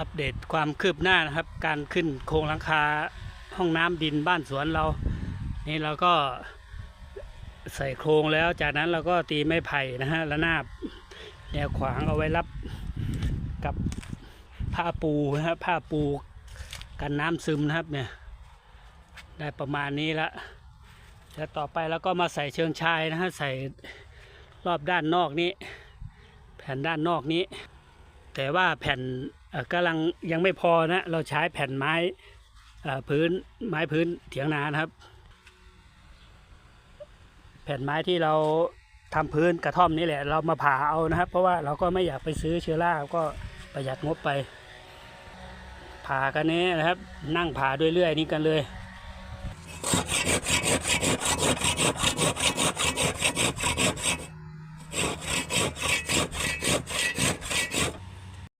อัปเดตความคืบหน้านะครับ การขึ้นโครงหลังคาห้องน้ำดินบ้านสวนเรา นี่เราก็ใส่โครงแล้ว จากนั้นเราก็ตีไม้ไผ่นะฮะระนาบแนวขวางเอาไว้รับกับผ้าปูนะฮะผ้าปูกันน้ำซึมนะครับเนี่ยได้ประมาณนี้ละแล้วต่อไปแล้วก็มาใส่เชิงชายนะฮะใส่รอบด้านนอกนี้ แผ่นด้านนอกนี้ แต่ว่าแผ่นเอ่อกำลังยังไม่พอนะ เราใช้แผ่นไม้พื้นไม้พื้นเถียงนานะครับ แผ่นไม้ที่เราทำพื้นกระท่อมนี่แหละ เรามาผ่าเอานะครับ เพราะว่าเราก็ไม่อยากไปซื้อเชื้อราก็ประหยัดงบไป ผ่ากันนี้นะครับ นั่งผ่าด้วยเลื่อยนี้กันเลย